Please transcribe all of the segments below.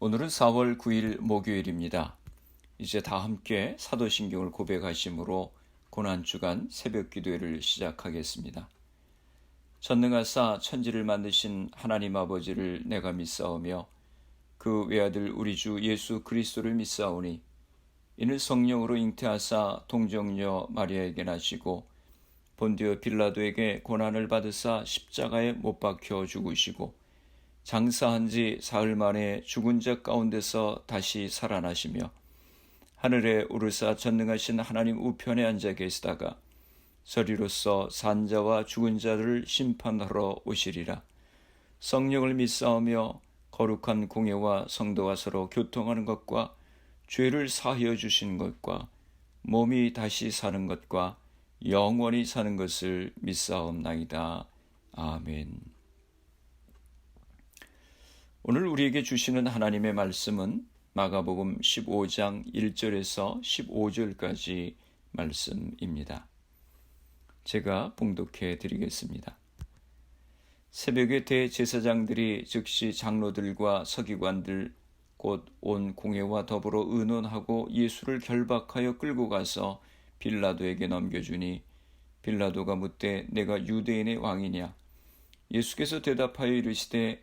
오늘은 4월 9일 목요일입니다. 이제 다 함께 사도신경을 고백하심으로 고난주간 새벽 기도회를 시작하겠습니다. 전능하사 천지를 만드신 하나님 아버지를 내가 믿사오며 그 외아들 우리 주 예수 그리스도를 믿사오니 이는 성령으로 잉태하사 동정녀 마리아에게 나시고 본디오 빌라도에게 고난을 받으사 십자가에 못 박혀 죽으시고 장사한 지 사흘 만에 죽은 자 가운데서 다시 살아나시며 하늘에 오르사 전능하신 하나님 우편에 앉아 계시다가 서리로서 산자와 죽은 자를 심판하러 오시리라. 성령을 믿사오며 거룩한 공예와 성도와 서로 교통하는 것과 죄를 사하여 주신 것과 몸이 다시 사는 것과 영원히 사는 것을 믿사옵나이다. 아멘. 오늘 우리에게 주시는 하나님의 말씀은 마가복음 15장 1절에서 15절까지 말씀입니다. 제가 봉독해 드리겠습니다. 새벽에 대제사장들이 즉시 장로들과 서기관들 곧 온 공회와 더불어 의논하고 예수를 결박하여 끌고 가서 빌라도에게 넘겨주니 빌라도가 묻되 내가 유대인의 왕이냐 예수께서 대답하여 이르시되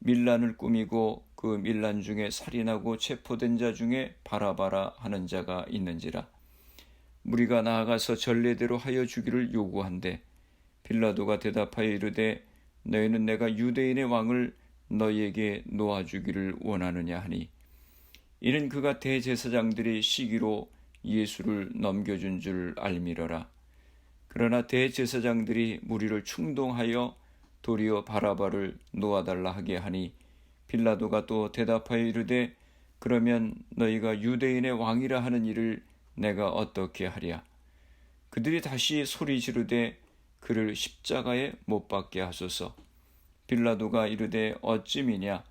밀란을 꾸미고 그 밀란 중에 살인하고 체포된 자 중에 바라바라 하는 자가 있는지라. 무리가 나아가서 전례대로 하여 주기를 요구한대. 빌라도가 대답하여 이르되 너희는 내가 유대인의 왕을 너희에게 놓아주기를 원하느냐 하니. 이는 그가 대제사장들이 시기로 예수를 넘겨준 줄 알미러라. 그러나 대제사장들이 무리를 충동하여 도리어 바라바를 놓아달라 하게 하니 빌라도가 또 대답하여 이르되 그러면 너희가 유대인의 왕이라 하는 일을 내가 어떻게 하랴? 그들이 다시 소리 지르되 그를 십자가에 못 박게 하소서. 빌라도가 이르되 어찌미냐?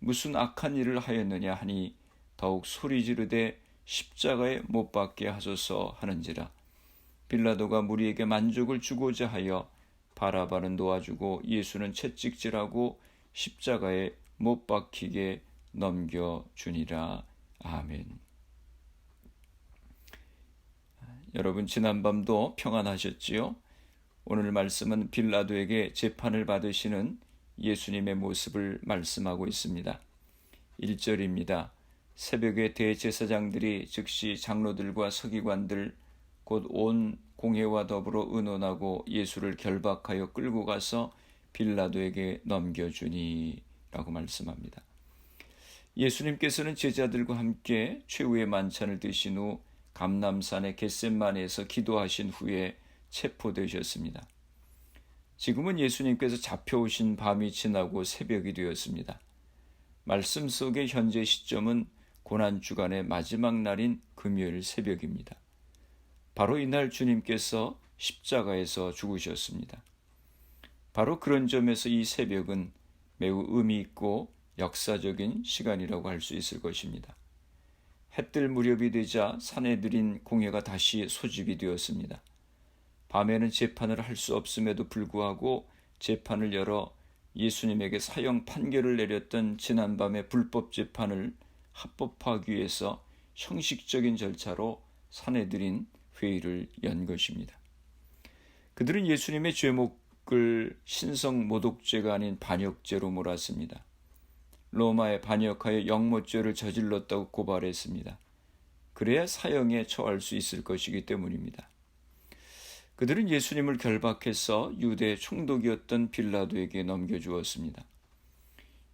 무슨 악한 일을 하였느냐? 하니 더욱 소리 지르되 십자가에 못 박게 하소서 하는지라. 빌라도가 무리에게 만족을 주고자 하여 바라바는 놓아주고 예수는 채찍질하고 십자가에 못 박히게 넘겨주니라. 아멘. 여러분 지난밤도 평안하셨지요? 오늘 말씀은 빌라도에게 재판을 받으시는 예수님의 모습을 말씀하고 있습니다. 1절입니다. 새벽에 대제사장들이 즉시 장로들과 서기관들 곧 온 공회와 더불어 의논하고 예수를 결박하여 끌고 가서 빌라도에게 넘겨주니 라고 말씀합니다. 예수님께서는 제자들과 함께 최후의 만찬을 드신 후 감남산의 겟셋만에서 기도하신 후에 체포되셨습니다. 지금은 예수님께서 잡혀오신 밤이 지나고 새벽이 되었습니다. 말씀 속의 현재 시점은 고난주간의 마지막 날인 금요일 새벽입니다. 바로 이날 주님께서 십자가에서 죽으셨습니다. 바로 그런 점에서 이 새벽은 매우 의미 있고 역사적인 시간이라고 할 수 있을 것입니다. 해뜰 무렵이 되자 산에 들인 공예가 다시 소집이 되었습니다. 밤에는 재판을 할 수 없음에도 불구하고 재판을 열어 예수님에게 사형 판결을 내렸던 지난밤의 불법 재판을 합법화하기 위해서 형식적인 절차로 산에 들인 회의를 연 것입니다. 그들은 예수님의 죄목을 신성 모독죄가 아닌 반역죄로 몰았습니다. 로마에 반역하여 영모죄를 저질렀다고 고발했습니다. 그래야 사형에 처할 수 있을 것이기 때문입니다. 그들은 예수님을 결박해서 유대 총독이었던 빌라도에게 넘겨주었습니다.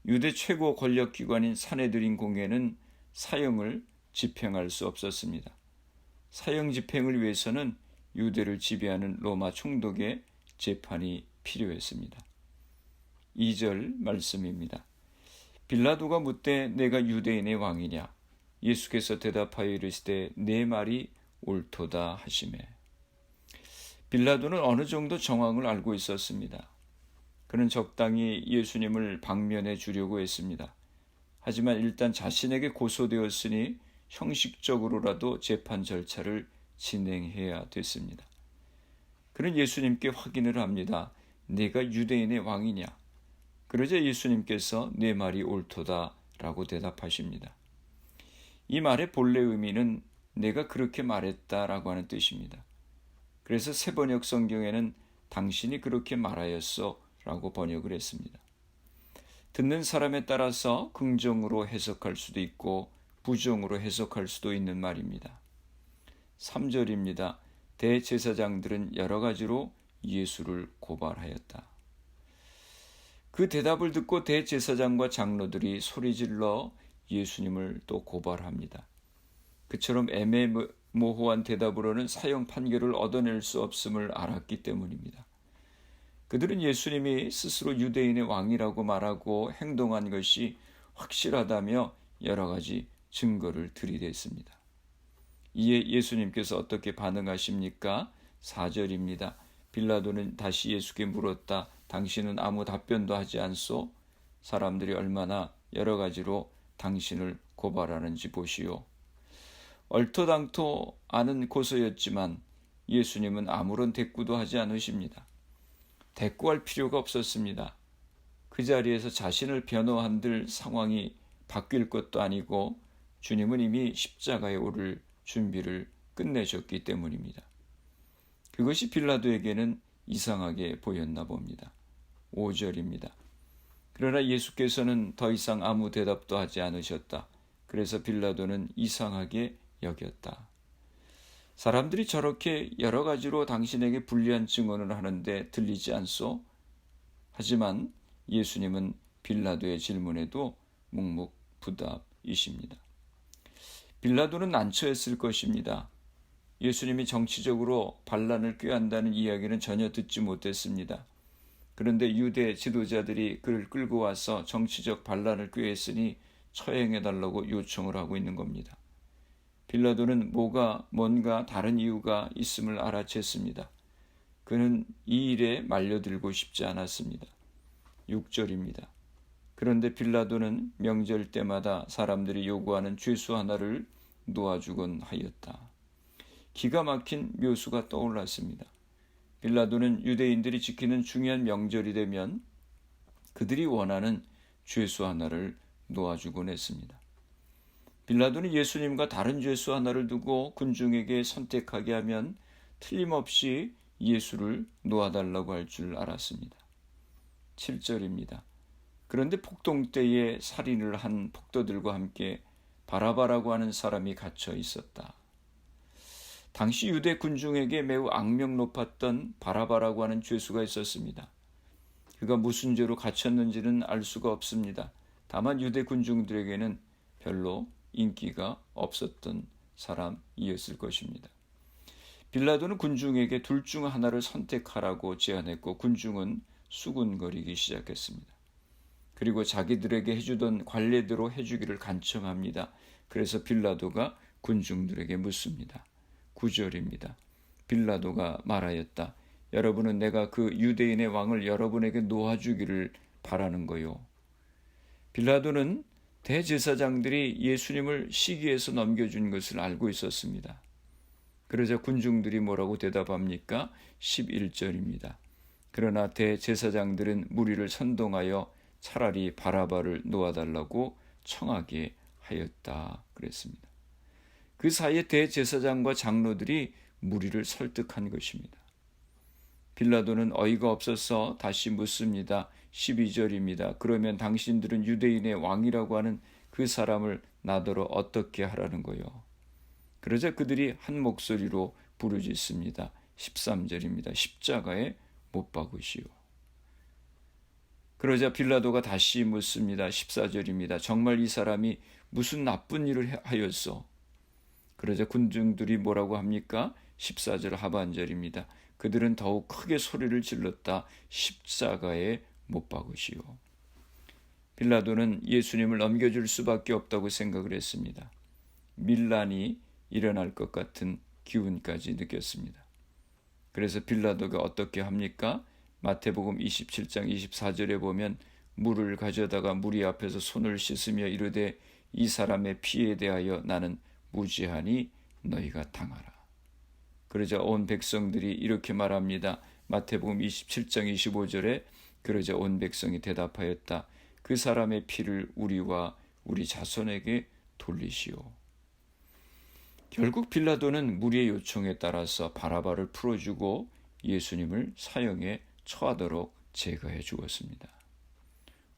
유대 최고 권력기관인 사내들인 공회는 사형을 집행할 수 없었습니다. 사형 집행을 위해서는 유대를 지배하는 로마 총독의 재판이 필요했습니다. 2절 말씀입니다. 빌라도가 묻되 내가 유대인의 왕이냐 예수께서 대답하여 이르시되 내 말이 옳도다 하시매 빌라도는 어느 정도 정황을 알고 있었습니다. 그는 적당히 예수님을 방면해 주려고 했습니다. 하지만 일단 자신에게 고소되었으니 형식적으로라도 재판 절차를 진행해야 됐습니다. 그는 예수님께 확인을 합니다. 내가 유대인의 왕이냐? 그러자 예수님께서 내 말이 옳도다 라고 대답하십니다. 이 말의 본래 의미는 내가 그렇게 말했다라고 하는 뜻입니다. 그래서 새 번역 성경에는 당신이 그렇게 말하였어 라고 번역을 했습니다. 듣는 사람에 따라서 긍정으로 해석할 수도 있고 부정으로 해석할 수도 있는 말입니다. 3절입니다. 대제사장들은 여러 가지로 예수를 고발하였다. 그 대답을 듣고 대제사장과 장로들이 소리질러 예수님을 또 고발합니다. 그처럼 애매모호한 대답으로는 사형 판결을 얻어낼 수 없음을 알았기 때문입니다. 그들은 예수님이 스스로 유대인의 왕이라고 말하고 행동한 것이 확실하다며 여러 가지 증거를 들이댔습니다. 이에 예수님께서 어떻게 반응하십니까? 4절입니다. 빌라도는 다시 예수께 물었다. 당신은 아무 답변도 하지 않소? 사람들이 얼마나 여러 가지로 당신을 고발하는지 보시오. 얼토당토 아는 고소였지만 예수님은 아무런 대꾸도 하지 않으십니다. 대꾸할 필요가 없었습니다. 그 자리에서 자신을 변호한들 상황이 바뀔 것도 아니고 주님은 이미 십자가에 오를 준비를 끝내셨기 때문입니다. 그것이 빌라도에게는 이상하게 보였나 봅니다. 5절입니다. 그러나 예수께서는 더 이상 아무 대답도 하지 않으셨다. 그래서 빌라도는 이상하게 여겼다. 사람들이 저렇게 여러 가지로 당신에게 불리한 증언을 하는데 들리지 않소? 하지만 예수님은 빌라도의 질문에도 묵묵부답이십니다. 빌라도는 난처했을 것입니다. 예수님이 정치적으로 반란을 꾀한다는 이야기는 전혀 듣지 못했습니다. 그런데 유대 지도자들이 그를 끌고 와서 정치적 반란을 꾀했으니 처형해달라고 요청을 하고 있는 겁니다. 빌라도는 뭐가 뭔가 다른 이유가 있음을 알아챘습니다. 그는 이 일에 말려들고 싶지 않았습니다. 6절입니다. 그런데 빌라도는 명절 때마다 사람들이 요구하는 죄수 하나를 놓아주곤 하였다. 기가 막힌 묘수가 떠올랐습니다. 빌라도는 유대인들이 지키는 중요한 명절이 되면 그들이 원하는 죄수 하나를 놓아주곤 했습니다. 빌라도는 예수님과 다른 죄수 하나를 두고 군중에게 선택하게 하면 틀림없이 예수를 놓아달라고 할 줄 알았습니다. 7절입니다. 그런데 폭동 때에 살인을 한 폭도들과 함께 바라바라고 하는 사람이 갇혀 있었다. 당시 유대 군중에게 매우 악명 높았던 바라바라고 하는 죄수가 있었습니다. 그가 무슨 죄로 갇혔는지는 알 수가 없습니다. 다만 유대 군중들에게는 별로 인기가 없었던 사람이었을 것입니다. 빌라도는 군중에게 둘 중 하나를 선택하라고 제안했고 군중은 수군거리기 시작했습니다. 그리고 자기들에게 해주던 관례대로 해주기를 간청합니다. 그래서 빌라도가 군중들에게 묻습니다. 9절입니다. 빌라도가 말하였다. 여러분은 내가 그 유대인의 왕을 여러분에게 놓아주기를 바라는 거요. 빌라도는 대제사장들이 예수님을 시기에서 넘겨준 것을 알고 있었습니다. 그러자 군중들이 뭐라고 대답합니까? 11절입니다. 그러나 대제사장들은 무리를 선동하여 차라리 바라바를 놓아달라고 청하게 하였다. 그랬습니다. 그 사이에 대제사장과 장로들이 무리를 설득한 것입니다. 빌라도는 어이가 없어서 다시 묻습니다. 12절입니다. 그러면 당신들은 유대인의 왕이라고 하는 그 사람을 나더러 어떻게 하라는 거요? 그러자 그들이 한 목소리로 부르짖습니다. 13절입니다. 십자가에 못 박으시오. 그러자 빌라도가 다시 묻습니다. 14절입니다. 정말 이 사람이 무슨 나쁜 일을 하였어? 그러자 군중들이 뭐라고 합니까? 14절 하반절입니다. 그들은 더욱 크게 소리를 질렀다. 십자가에 못 박으시오. 빌라도는 예수님을 넘겨줄 수밖에 없다고 생각을 했습니다. 밀란이 일어날 것 같은 기운까지 느꼈습니다. 그래서 빌라도가 어떻게 합니까? 마태복음 27장 24절에 보면 물을 가져다가 무리 앞에서 손을 씻으며 이르되 이 사람의 피에 대하여 나는 무지하니 너희가 당하라. 그러자 온 백성들이 이렇게 말합니다. 마태복음 27장 25절에 그러자 온 백성이 대답하였다. 그 사람의 피를 우리와 우리 자손에게 돌리시오. 결국 빌라도는 무리의 요청에 따라서 바라바를 풀어주고 예수님을 사형에 처하도록 제거해 주었습니다.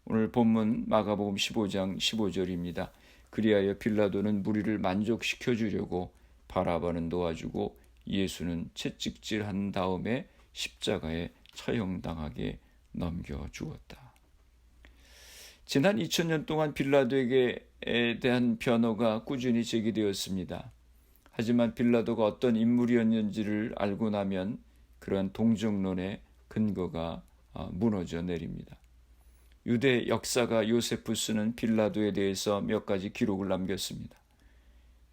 오늘 본문 마가복음 15장 15절입니다. 그리하여 빌라도는 무리를 만족시켜 주려고 바라바는 놓아주고 예수는 채찍질한 다음에 십자가에 처형당하게 넘겨 주었다. 지난 2000년 동안 빌라도에게 대한 변호가 꾸준히 제기되었습니다. 하지만 빌라도가 어떤 인물이었는지를 알고 나면 그러한 동정론의 근거가 어, 무너져 내립니다. 유대 역사가 요세푸스는 빌라도에 대해서 몇 가지 기록을 남겼습니다.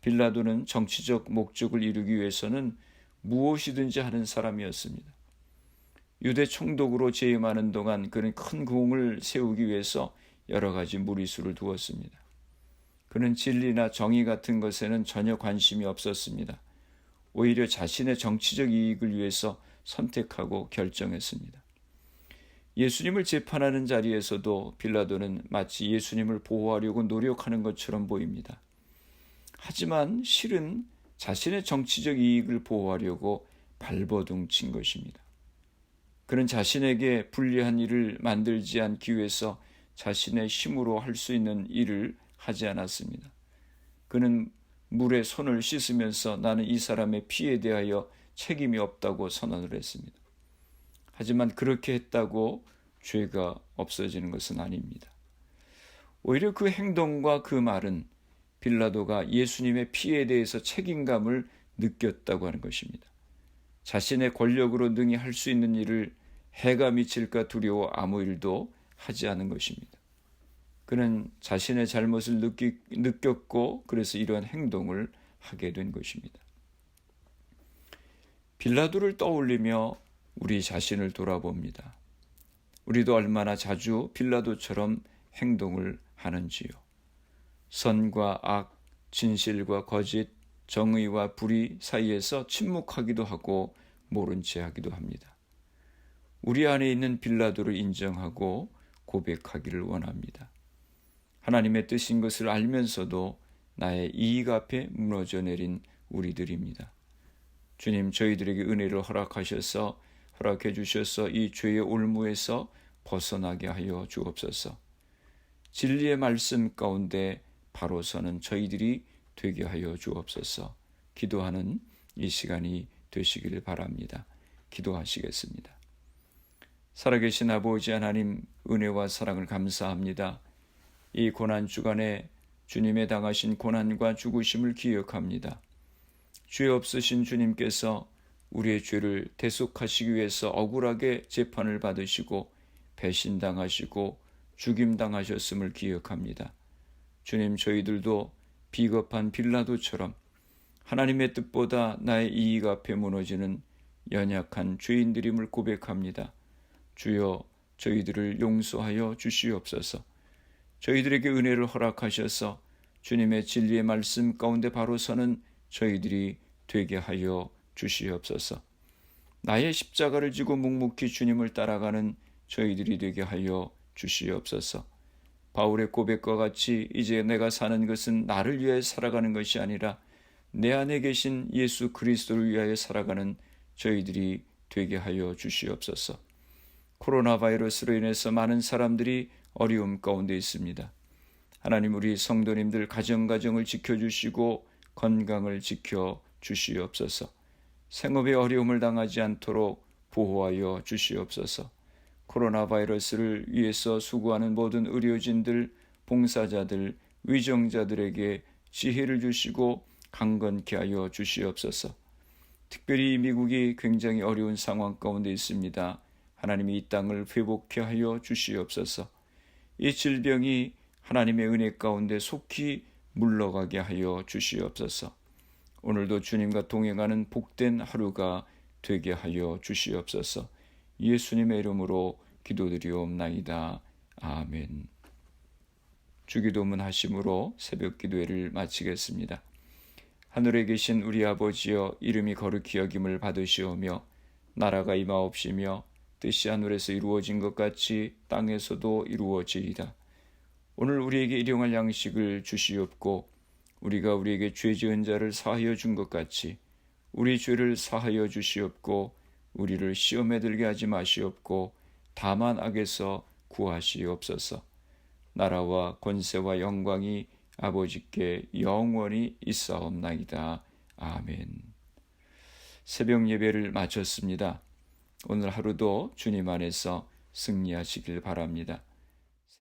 빌라도는 정치적 목적을 이루기 위해서는 무엇이든지 하는 사람이었습니다. 유대 총독으로 재임하는 동안 그는 큰 공을 세우기 위해서 여러 가지 무리수를 두었습니다. 그는 진리나 정의 같은 것에는 전혀 관심이 없었습니다. 오히려 자신의 정치적 이익을 위해서 선택하고 결정했습니다. 예수님을 재판하는 자리에서도 빌라도는 마치 예수님을 보호하려고 노력하는 것처럼 보입니다. 하지만 실은 자신의 정치적 이익을 보호하려고 발버둥 친 것입니다. 그는 자신에게 불리한 일을 만들지 않기 위해서 자신의 힘으로 할 수 있는 일을 하지 않았습니다. 그는 물에 손을 씻으면서 나는 이 사람의 피에 대하여 책임이 없다고 선언을 했습니다. 하지만 그렇게 했다고 죄가 없어지는 것은 아닙니다. 오히려 그 행동과 그 말은 빌라도가 예수님의 피에 대해서 책임감을 느꼈다고 하는 것입니다. 자신의 권력으로 능히 할 수 있는 일을 해가 미칠까 두려워 아무 일도 하지 않은 것입니다. 그는 자신의 잘못을 느꼈고 그래서 이러한 행동을 하게 된 것입니다. 빌라도를 떠올리며 우리 자신을 돌아봅니다. 우리도 얼마나 자주 빌라도처럼 행동을 하는지요. 선과 악, 진실과 거짓, 정의와 불의 사이에서 침묵하기도 하고 모른 채 하기도 합니다. 우리 안에 있는 빌라도를 인정하고 고백하기를 원합니다. 하나님의 뜻인 것을 알면서도 나의 이익 앞에 무너져 내린 우리들입니다. 주님 저희들에게 은혜를 허락하셔서 허락해 주셔서 이 죄의 올무에서 벗어나게 하여 주옵소서. 진리의 말씀 가운데 바로 서는 저희들이 되게 하여 주옵소서. 기도하는 이 시간이 되시기를 바랍니다. 기도하시겠습니다. 살아계신 아버지 하나님 은혜와 사랑을 감사합니다. 이 고난 주간에 주님의 당하신 고난과 죽으심을 기억합니다. 죄 없으신 주님께서 우리의 죄를 대속하시기 위해서 억울하게 재판을 받으시고 배신당하시고 죽임당하셨음을 기억합니다. 주님 저희들도 비겁한 빌라도처럼 하나님의 뜻보다 나의 이익 앞에 무너지는 연약한 죄인들임을 고백합니다. 주여 저희들을 용서하여 주시옵소서. 저희들에게 은혜를 허락하셔서 주님의 진리의 말씀 가운데 바로 서는 저희들이 되게 하여 주시옵소서. 나의 십자가를 지고 묵묵히 주님을 따라가는 저희들이 되게 하여 주시옵소서. 바울의 고백과 같이 이제 내가 사는 것은 나를 위하여 살아가는 것이 아니라 내 안에 계신 예수 그리스도를 위하여 살아가는 저희들이 되게 하여 주시옵소서. 코로나 바이러스로 인해서 많은 사람들이 어려움 가운데 있습니다. 하나님 우리 성도님들 가정 가정을 지켜주시고 건강을 지켜 주시옵소서. 생업에 어려움을 당하지 않도록 보호하여 주시옵소서. 코로나 바이러스를 위해서 수고하는 모든 의료진들, 봉사자들, 위정자들에게 지혜를 주시고 강건케 하여 주시옵소서. 특별히 미국이 굉장히 어려운 상황 가운데 있습니다. 하나님이 이 땅을 회복케 하여 주시옵소서. 이 질병이 하나님의 은혜 가운데 속히 물러가게 하여 주시옵소서. 오늘도 주님과 동행하는 복된 하루가 되게 하여 주시옵소서. 예수님의 이름으로 기도드리옵나이다. 아멘. 주기도문 하심으로 새벽 기도회를 마치겠습니다. 하늘에 계신 우리 아버지여 이름이 거룩히 여김을 받으시오며 나라가 임하옵시며 뜻이 하늘에서 이루어진 것 같이 땅에서도 이루어지이다. 오늘 우리에게 일용할 양식을 주시옵고 우리가 우리에게 죄 지은 자를 사하여 준 것 같이 우리 죄를 사하여 주시옵고 우리를 시험에 들게 하지 마시옵고 다만 악에서 구하시옵소서. 나라와 권세와 영광이 아버지께 영원히 있사옵나이다. 아멘. 새벽 예배를 마쳤습니다. 오늘 하루도 주님 안에서 승리하시길 바랍니다.